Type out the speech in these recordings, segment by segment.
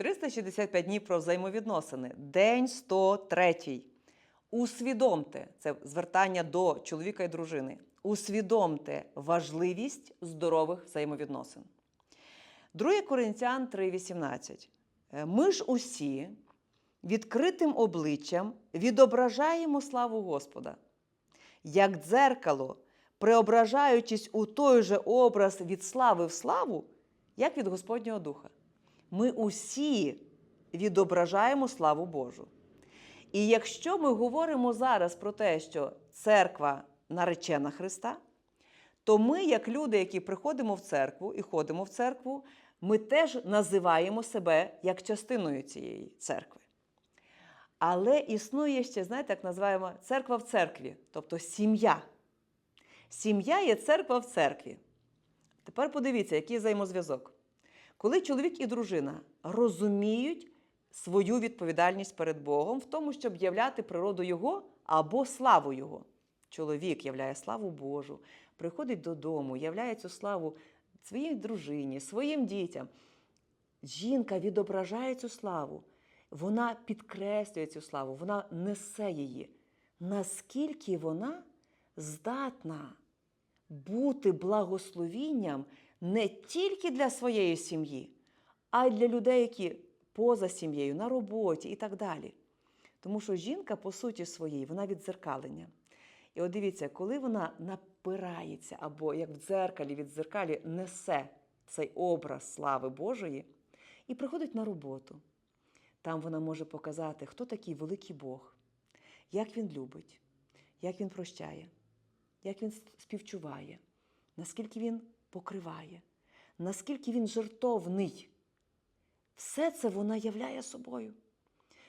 365 днів про взаємовідносини. День 103. Усвідомте це звертання до чоловіка і дружини. Усвідомте важливість здорових взаємовідносин. 2 Коринтян 3,18. Е, Ми ж усі відкритим обличчям відображаємо славу Господа, як дзеркало, преображаючись у той же образ від слави в славу, як від Господнього Духа. Ми усі відображаємо славу Божу. І якщо ми говоримо зараз про те, що церква наречена Христа, то ми, як люди, які приходимо в церкву і ходимо в церкву, ми теж називаємо себе як частиною цієї церкви. Але існує ще, знаєте, як називаємо церква в церкві, тобто сім'я. Сім'я є церква в церкві. Тепер подивіться, який взаємозв'язок. Коли чоловік і дружина розуміють свою відповідальність перед Богом в тому, щоб являти природу Його або славу Його. Чоловік являє славу Божу, приходить додому, являє цю славу своїй дружині, своїм дітям. Жінка відображає цю славу, вона підкреслює цю славу, вона несе її. Наскільки вона здатна бути благословінням не тільки для своєї сім'ї, а й для людей, які поза сім'єю, на роботі і так далі. Тому що жінка, по суті своїй, вона віддзеркалення. І от дивіться, коли вона напирається або як в дзеркалі від дзеркалі несе цей образ слави Божої і приходить на роботу. Там вона може показати, хто такий великий Бог, як він любить, як він прощає, як він співчуває, наскільки він покриває, наскільки він жертовний. Все це вона являє собою.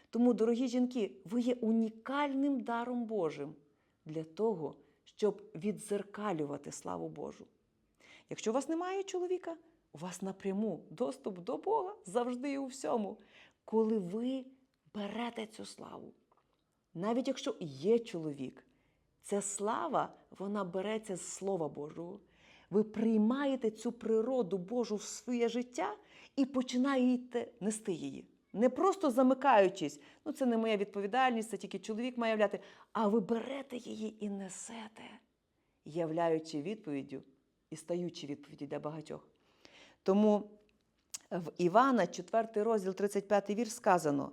Тому, дорогі жінки, ви є унікальним даром Божим для того, щоб відзеркалювати славу Божу. Якщо у вас немає чоловіка, у вас напряму доступ до Бога завжди і у всьому, коли ви берете цю славу. Навіть якщо є чоловік, ця слава вона береться з Слова Божого. Ви приймаєте цю природу Божу в своє життя і починаєте нести її. Не просто замикаючись, ну це не моя відповідальність, це тільки чоловік має являти, а ви берете її і несете, являючи відповіддю і стаючи відповіддю для багатьох. Тому в Івана, 4 розділ, 35 вірш сказано: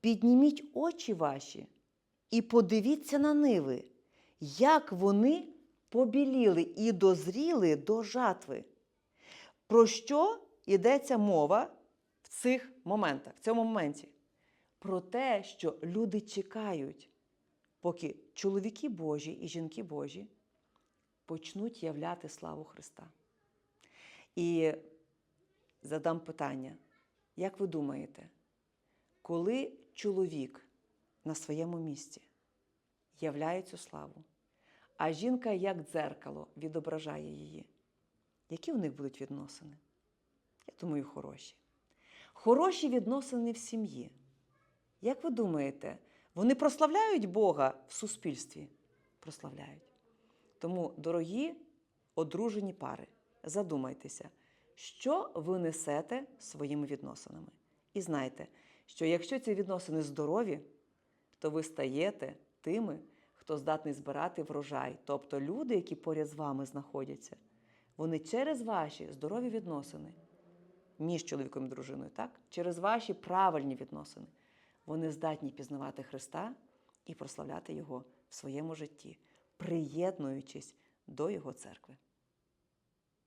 підніміть очі ваші і подивіться на ниви, як вони побіліли і дозріли до жатви. Про що йдеться мова в цих моментах, в цьому моменті? Про те, що люди чекають, поки чоловіки Божі і жінки Божі почнуть являти славу Христа. І задам питання: як ви думаєте, коли чоловік на своєму місці являє цю славу, а жінка, як дзеркало, відображає її, які у них будуть відносини? Я думаю, хороші. Хороші відносини в сім'ї. Як ви думаєте, вони прославляють Бога в суспільстві? Прославляють. Тому, дорогі одружені пари, задумайтеся, що ви несете своїми відносинами. І знайте, що якщо ці відносини здорові, то ви стаєте тими, хто здатний збирати врожай. Тобто люди, які поряд з вами знаходяться, вони через ваші здорові відносини між чоловіком і дружиною, так? через ваші правильні відносини, вони здатні пізнавати Христа і прославляти Його в своєму житті, приєднуючись до Його церкви.